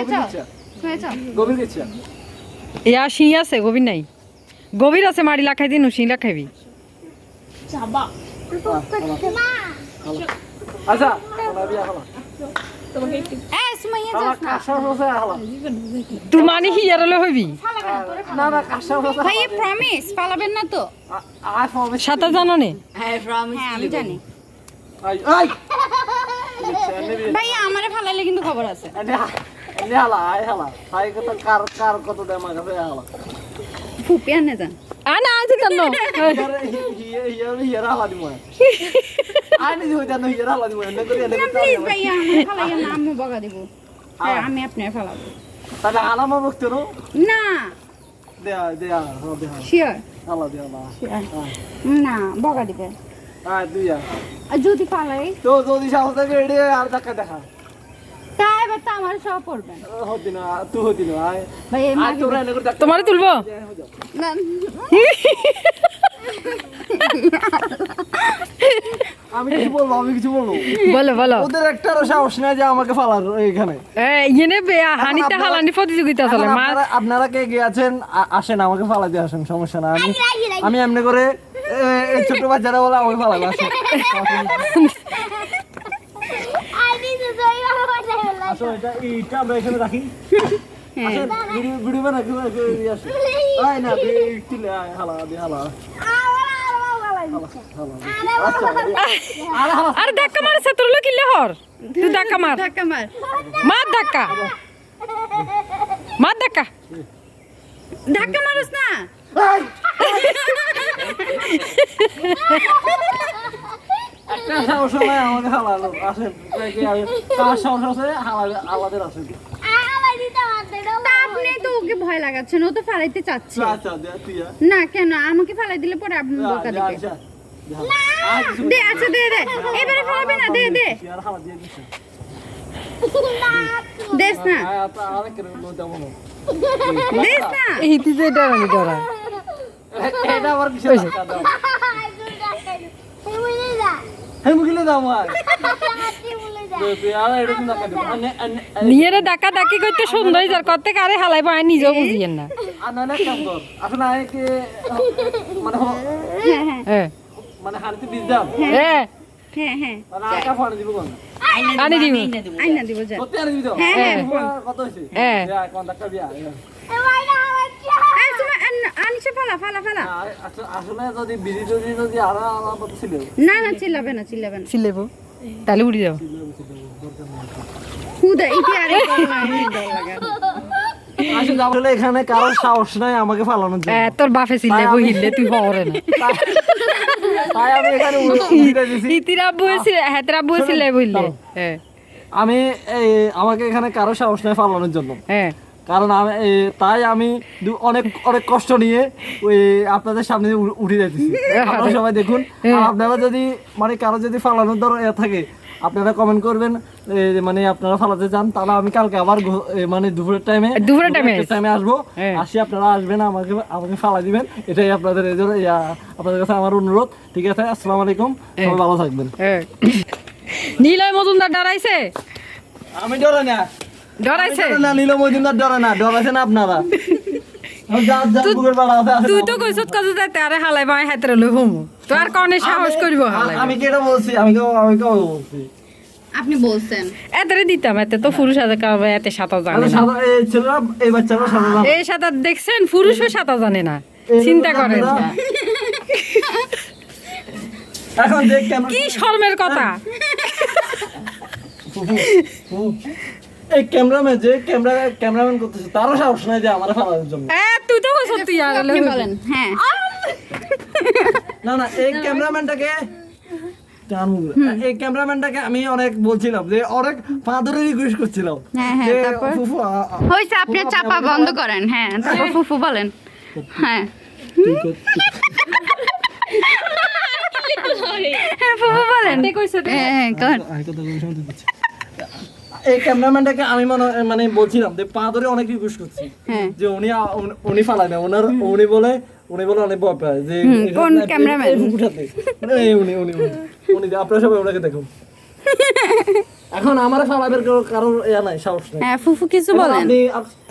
এটা গভীর ইয়া শিঁ আছে গভীর নাই। গভীর আছে মারি লাখাই দিন শিঁ লাখাইবি আচ্ছা ওলা বিয়া হলা এ সুমাইয়া আমার যাস না। কাশা হচ্ছে হলা তুই মানে হইবি? ভাইয়া প্রমিস পালাবেন না তো। সাঁতার জানো নে? হ্যাঁ আমি জানি। আই আই! ভাইয়া আমারে ফালাইলে কিন্তু খবর আছে। হলা হলা। আই কত কার কার কত আমার কাছে হলা। ফুপি আনে যান। আ না আজ জানো হিয়ার হিয়ার হিয়ার হিয়ার হলা দিমু নি ন দিমু করে না প্লিজ ভাইয়া আমারে ফালাইয়া না আম্মু বকা দিব। হ্যাঁ আমি আপনি ফালাবো। তাহলে আলামা বকতে না। দেয়া দেয়া দেয়া শিওর। হলা দেয়া হলা। না বকা দিবে। আয় দুইয়া আর যদি ফালাই তো যদি সাহস থাকে এড়ে আর দেখা দেখা। তাই এবার তো আমার সব পড়বেন হতি না তুই হতি না আয়। ভাই এই আয় মাগি তোরা এনে করে দেখা তোমারে তুলবো? না আমি কিছু বলব আমি কিছু বলব। বলো বলো। ওদের একটারও সাহস নাই যে আমাকে ফালার এখানে। হানিতে আপনারা- হালানি প্রতিযোগিতা চলে আপনারা কে গিয়েছেন আসেন আমাকে দিয়ে আসেন সমস্যা না আমি আমি এমনি করে ছোট বাচ্চারা বলে আমাকে ফালাবে আসেন আসো এটা এইটা আমরা এখানে রাখি। আসেন ভিডিও ভিডিও বানা কি আসে। আয় না একটু আয় হালা দি হালা। আচ্ছা আর ধাক্কা মারে সে তোর কিলে হর তুই ধাক্কা মার। ধাক্কা মার। মার ধাক্কা। মার ধাক্কা। ধাক্কা মারুস না। এই! আপনি তো ওকে ভয় লাগাচ্ছেন ও তো ফালাইতে চাচ্ছে আচ্ছা দে তুই আয়। না কেন আমাকে ফালাই দিলে পরে আপনি বকা দে আচ্ছা দে দে এবারে ফালাবে না দে দে তুই আর হালা দিয়ে দিস দেস না কেন নো এই তুই যে ডরানি ডরা এটা আবার কিছু ডাকা ডাকি করতে সুন্দর যার করতে কারে হালাই পায় নিজেও বুঝিয়েন না। দিব হ্যাঁ, হ্যাঁ, হ্যাঁ। ফালা। ফালা ফালা আসলে যদি বিজি যদি যদি আরও আলাদা ছিল। না না চিল্লাবে না চিল্লাবে না। তাহলে উড়ি যাও। খুদা ইতি আরে আসলে এখানে কারও সাহস নাই আমাকে ফালানোর জন্য। তোর বাপে সিলেবো হিললে তুই হরে না। তাই আমি এখানে উড়ে- উড়ে দিছি ইতিরা বইছিল হেতরা বইছিল বললে হ্যাঁ আমি এই, আমাকে এখানে কারও সাহস নাই ফালানোর জন্য। হ্যাঁ। কারণ আমি তাই আমি অনেক অনেক কষ্ট নিয়ে ওই আপনাদের সামনে উঠে- যাইতেছি। আপনারা সবাই দেখুন আর আপনারা যদি মানে কারও যদি ফালানোর ধর এ থাকে আপনারা কমেন্ট করবেন মানে আপনারা ফালাতে চান তাহলে আমি কালকে আবার মানে দুপুরের টাইমে দুপুরের এ? টাইমে আসব। হ্যাঁ। আসি আপনারা আসবেন আমাকে আমাকে ফালা দিবেন। এটাই আপনাদের এই জন্য আপনাদের কাছে আমার অনুরোধ। ঠিক আছে আসসালামু আলাইকুম। সবাই ভালো থাকবেন। হ্যাঁ। নীলয় মজুমদার ডরাইছে আমি ডরে না। ডরাইছে না নীল মজুমদার ডরে না ডরাইছেন আপনারা। তুই তো কইছত আরে হালাই বাই হেতরে লই হমু তো আর কনে সাহস করব হালাই আমি কি এটা বলছি আমি কেউ আমি কেউ বলছি আপনি বলছেন এতরে দিতাম এতে তো পুরুষ এতে সাঁতার জানে না এই ছেলেরা এই বাচ্চারা সাদা এই সাঁতার দেখছেন পুরুষও সাঁতার জানে না চিন্তা করেন এখন দেখ কি শর্মের কথা এই ক্যামেরাম্যান যে ক্যামেরা ক্যামেরাম্যান করতেছে তারও সাহস নাই যে আমার ফালানোর জন্য। এ তুই তো তুই আপনি বলেন হ্যাঁ। না না এই ক্যামেরাম্যানটাকে এই ক্যামেরাম্যানটাকে আমি অনেক বলছিলাম যে অনেক ধরে রিকোয়েস্ট করছিলাম। হ্যাঁ, হ্যাঁ, ফুফু হইছে আপনি চাপা বন্ধ করেন হ্যাঁ তারপর ফুফু বলেন। হ্যাঁ। হ্যাঁ ফুফু বলেন। হ্যাঁ হ্যাঁ কর। এই ক্যামেরাম্যানটাকে আমি মনে মানে বলছিলাম যে পা ধরে অনেক রিকোয়েস্ট করছি। হ্যাঁ। যে উনি উনি- ফালায় না ওনার উনি বলে উনি বলে অনেক ভয় পায় যে কোন ফুকুটাতে। এই উনি উনি উনি। আপনারা সবাই ওনাকে দেখুন। এখন আমার ফালাবের কারোর ইয়া নাই সাহস নাই। হ্যাঁ ফুফু কিছু বলেন। আপনি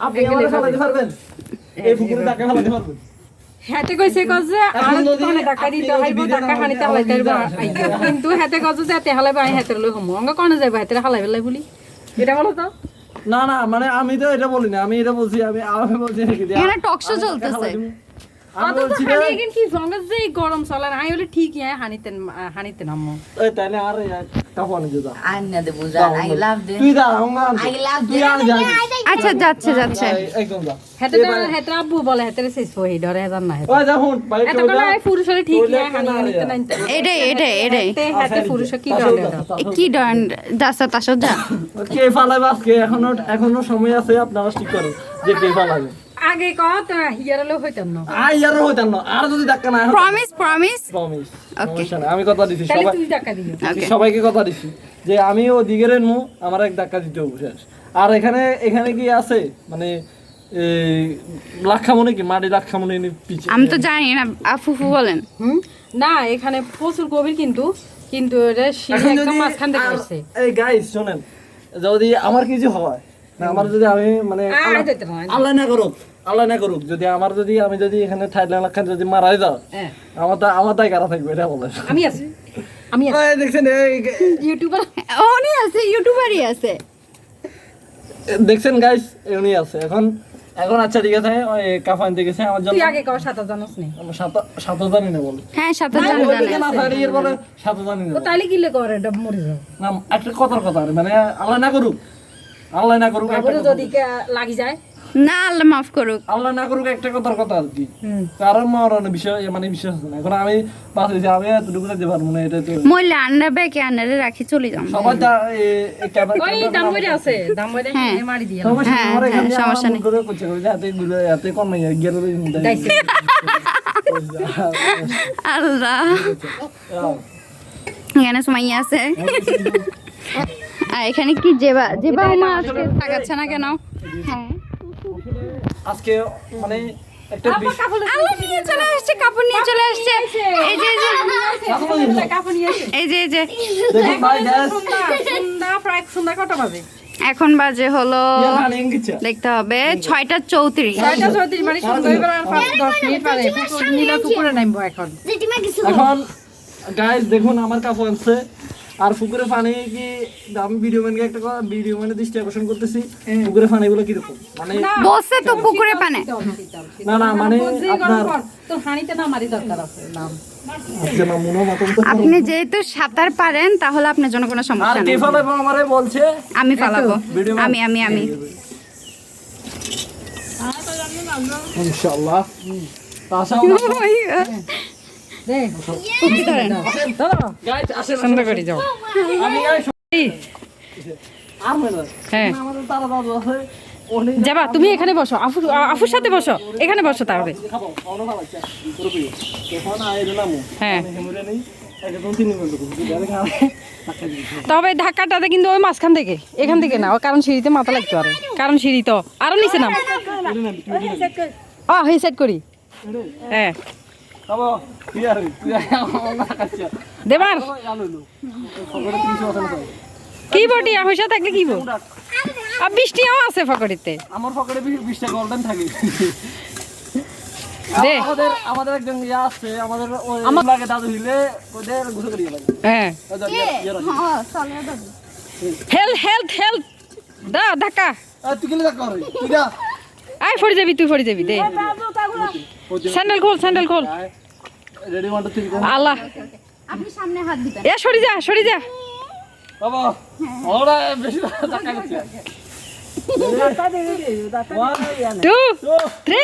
আপনি আমারে ফালাতে পারবেন? এই পুকুরে টাকা ফালাতে পারবেন? হাতে কইছে কজ যে আর টাকা দিতে হইব টাকা হানিতে হইব। কিন্তু হাতে কজ যে হাতে হালাইব হাতে লই হমু। অঙ্গ কোনে যাইব হাতে হালাই বেলাই বলি। এটা বলো তো। না না মানে আমি তো এটা বলি না আমি এটা বলছি আমি আমি বলছি নাকি এখানে টক শো চলতেছে। কি গরম চলে না আমি বলি ঠিকই হানিতেন হানিতে হানিতে নামো। এই তাইলে আর আচ্ছা যাচ্ছে যাচ্ছে। আব্বু বলে ডরে জান না ঠিক এটাই কি ডরে কি ডন তাসো যা। কে ফালাবে আজকে এখনও এখনও সময় আছে আপনারা ঠিক করেন যে কে ফালাবে। আগে লো হইতাম না। হইতাম না। আর যদি ধাক্কা না প্রমিস প্রমিস প্রমিস Okay. আমি কথা দিছি সবাই তুই টাকা দিও। সবাইকে কথা দিছি যে আমি ও দিগের নু আমার এক ধাক্কা দিতে হবে আর এখানে এখানে কি আছে? মানে এই লাক্ষামনে কি? মাটি লাক্ষামনে পিছে আমি তো জানি না আ, ফুফু বলেন। হুম? না এখানে প্রচুর গভীর কিন্তু কিন্তু এটা সিঁড়ি একদম মাঝখান থেকে আসছে। এই গাইস শুনেন যদি আমার কিছু হয় আমার যদি আমি মানে আল্লাহ- না, আল্লাহ না করুক। আল্লাহ না করুক যদি আমার যদি আমি যদি এখানে থাইল্যান্ড যদি মারাই যাও হ্যাঁ, আমার তা আমার তাই কারা থাকবে এটা বলে। আমি আছি। আমি আছি। দেখছেন এই ইউটিউবার উনি আছে ইউটিউবারই আছে। দেখছেন গাইস উনি আছে। এখন এখন আচ্ছা ঠিক আছে ওই কাফান গেছে আমার জন্য তুই আগে সাঁতার জানোস নি। সাত সাত জানি না বলে হ্যাঁ জানি না থাকলে এর বলে সাত জানি না তাইলে কিলে করে এটা মরে যাও? না একটা কথার কথা মানে আল্লাহ না করুক আল্লাহ না করুক। যদি লাগি যায় না আল্লাহ মাফ করুক। আল্লাহ না করুক একটা কথার কথা আর কি। হুম। কারণ মরণ বিষয় মানে বিশ্বাস আছে না। এখন আমি বাঁচেছি আমি এতটুকু যেতে পারব না এটা তো মইলে আন্না ব্যাগে আন্নারে রাখি চলে যাম এই ক্যামেরা ওই দাম বইরে আছে। দাম বইরে হ্যাঁ। মারি দিয়ে। সমস্যা নেই, হ্যাঁ, এখানে হ্যাঁ, সমস্যা নেই। করে করছে, হাতে ঘুরে, কম নাই, গেলে আল্লাহ। এখানে সুমাইয়া আছে। আর এখানে কি জেবা জেবা মা আজকে থাকাচ্ছে না কেন? হ্যাঁ। আজকে মানে একটা আল্লাহ নিয়ে চলে আসছে। কাপড় নিয়ে চলে আসছে। এই যে এই যে। কাপড় নিয়ে আসে এই যে এই যে। দেখুন ভাই, guys, সন্ধ্যা। সন্ধ্যা প্রায় সন্ধ্যা কটা বাজে? এখন বাজে হলো এঙ্গিচ্ছে। দেখতে হবে ছয়টা চৌত্রিশ। ছয়টা চৌত্রিশ মানে দশ মিনিট পারে পুকুরে নামবো এখন। দেখুন আমার কাপড় আনছে। আর পুকুরে পানি কি আমি ভিডিও ম্যানকে একটা কথা ভিডিও ম্যানের দৃষ্টি আকর্ষণ করতেছি। পুকুরে পানি গুলো কীরকম? মানে বসে তো পুকুরে পানি। না না মানে আপনার তোর হানিতে না মারি দরকার আছে নাম। তো আপনি যেহেতু সাঁতার পারেন তাহলে আপনার জন্য কোনো সমস্যা কে নেই আমারে বলছে? আমি পালাবো আমি আমি আমি। ইনশাআল্লাহ। হ্যাঁ যাবা তুমি এখানে বসো আফু আফুর সাথে বসো এখানে বসো তাহলে হ্যাঁ তবে ধাক্কাটাতে কিন্তু ওই মাঝখান থেকে এখান থেকে না কারণ সিঁড়িতে মাথা লাগতে পারে কারণ সিঁড়ি তো আরও নিচে নাম করি হ্যাঁ দেবার? কি বটি? পয়সা থাকলে কি বল আর বৃষ্টিও আছে ফকরিতে আমার বিশ টাকা অলটাইম থাকে। দে। আমাদের আমাদের একজন ইয়া আছে আমাদের ওই লাগে দাদু হিলে ওদের গুছো করিয়ে হ্যাঁ। হেল্প হেল্প হেল্প দা ধাক্কা। তুই যা। আয় ফড়ে যাবি তুই ফড়ে যাবি দে। স্যান্ডেল খোল স্যান্ডেল খোল। রেডি ওয়ান টু থ্রি আল্লাহ। আপনি সামনে হাত দিবেন। এ সরি যা সরি যা। বাবা ওরা বেশি টাকা দিচ্ছে টু থ্রি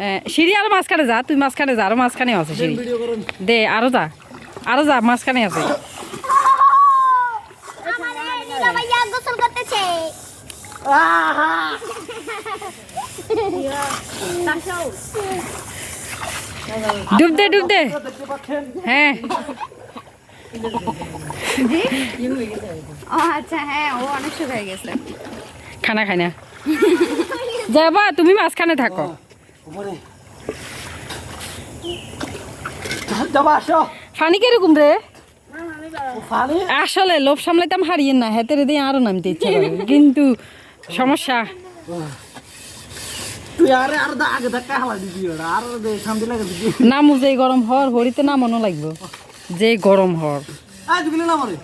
হ্যাঁ, সিঁড়ি আরও মাঝখানে যা তুই মাঝখানে যা আরও মাঝখানে আছে সিঁড়ি। দে আরও যা আরও যা মাঝখানে আছে ভাইয়া গোসল করতেছে ডুব দে ডুব দে হ্যাঁ আচ্ছা হ্যাঁ ও অনেক শুকায় গেছে। খানা খাই না। যাবা তুমি মাঝখানে থাকো। উপরে যাবা আসো। ফানি কীরকম রে? আসলে লোভ সামলাইতাম হারিয়ে না হেতে রে দিয়ে আরও নামতে ইচ্ছে কিন্তু সমস্যা। নামু যে গরম হর হরিতে নামানো লাগবো। যে গরম হর আয় তুই না মরে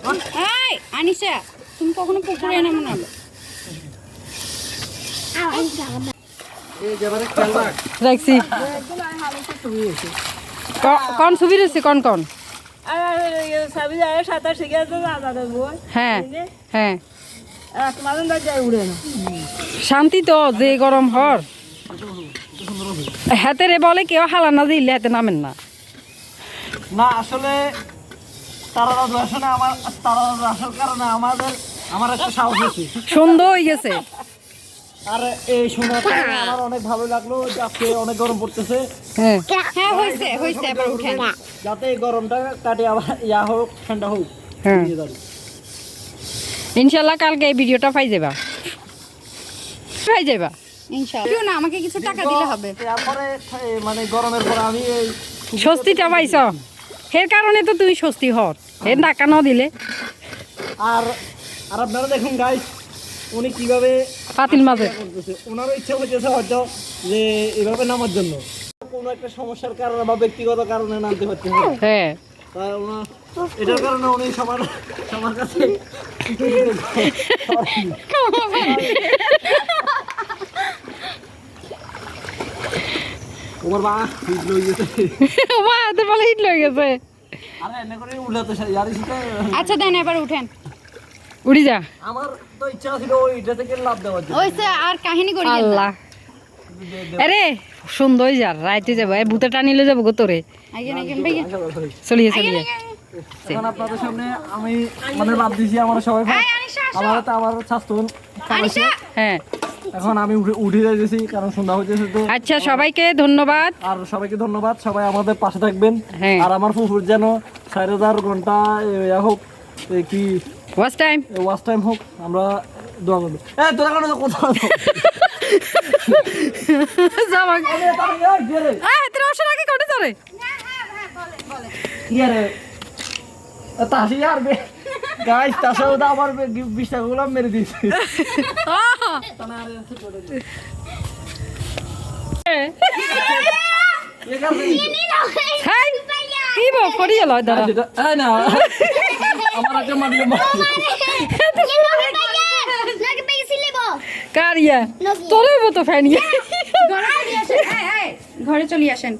এই আনিশা তুমি কখনো পুকুরে নামো না। রাখছি। কন ছবি রয়েছে? কন কন? সাঁতার শিখে আছে হ্যাঁ হ্যাঁ। শান্তি তো যে গরম হর। হাতে রে বলে কেউ হালা না দিলে হাতে নামেন না। না আসলে তারা আসলে আমার তারা আসার কারণে আমাদের আমার একটা সাহস হয়েছে। সন্ধ্যা হয়ে গেছে। আর এই শোনার আমার অনেক ভালো লাগল যে আজকে অনেক গরম পড়তেছে। হ্যাঁ। হ্যাঁ হয়েছে হয়েছে এবার উঠেন যাতে গরমটা কাটে আবার ইয়া হোক ঠান্ডা হোক হ্যাঁ। ইনশাল্লাহ কালকে এই ভিডিওটা পাই যাবা। পাই যাবা। ইনশাআল্লাহ না আমাকে কিছু টাকা দিলে হবে। তারপরে মানে গরমের পরে আমি এই স্বস্তিটা পাইছ? এর কারণে তো তুই স্বস্তি হর। হে টাকা ন দিলে। আর আর আপনারা দেখুন গাইস উনি কীভাবে পাতিল মাঝে। ওনারও ইচ্ছা হইতেছে হয়তো যে এভাবে নামার জন্য। কোনো একটা সমস্যার কারণে বা ব্যক্তিগত কারণে নামতে পারছে না। হ্যাঁ। এটার কারণে উনি সবার সবার কাছে ওর হিট লই গেছে। মা হাতে বলে হিট লয়ে গেছে। আরে এনে করে উল্লাতে জানি সেটা আচ্ছা দেন এবার উঠেন। উড়ি যা। আমার তো ইচ্ছা ছিল ওইটা থেকে লাভ দেওয়ার জন্য। ওইসে আর কাহিনী করি আল্লাহ। আরে সুন্দর যার রাইতে যাব। এই ভূতে টানিলে যাব গো তোরে। চলিয়ে চলিয়ে। এখন আপনাদের সামনে আমি মানে দিছি আমার সবাই আমার তো আমার স্বাস্থ্য হ্যাঁ। এখন আমি উঠে- যাইতেছি কারণ সন্ধ্যা হইতেছে তো। আচ্ছা সবাইকে ধন্যবাদ। আর সবাইকে ধন্যবাদ সবাই আমাদের পাশে থাকবেন। হ্যাঁ। আর আমার ফুফুর যেন চার হাজার ঘণ্টা হোক কি? টাইম। টাইম হোক আমরা দোয়া করব। এ তোরা কোনো কোথাও আমার বিশ টাকা গুলো মেরে দিয়েছে। হাই পড়ি গেল দাঁড়া। না। আমার একটা মাটিয়ে কার ইয়া? তোর তো ফ্যান ইয়া। ঘরে চলে আসেন।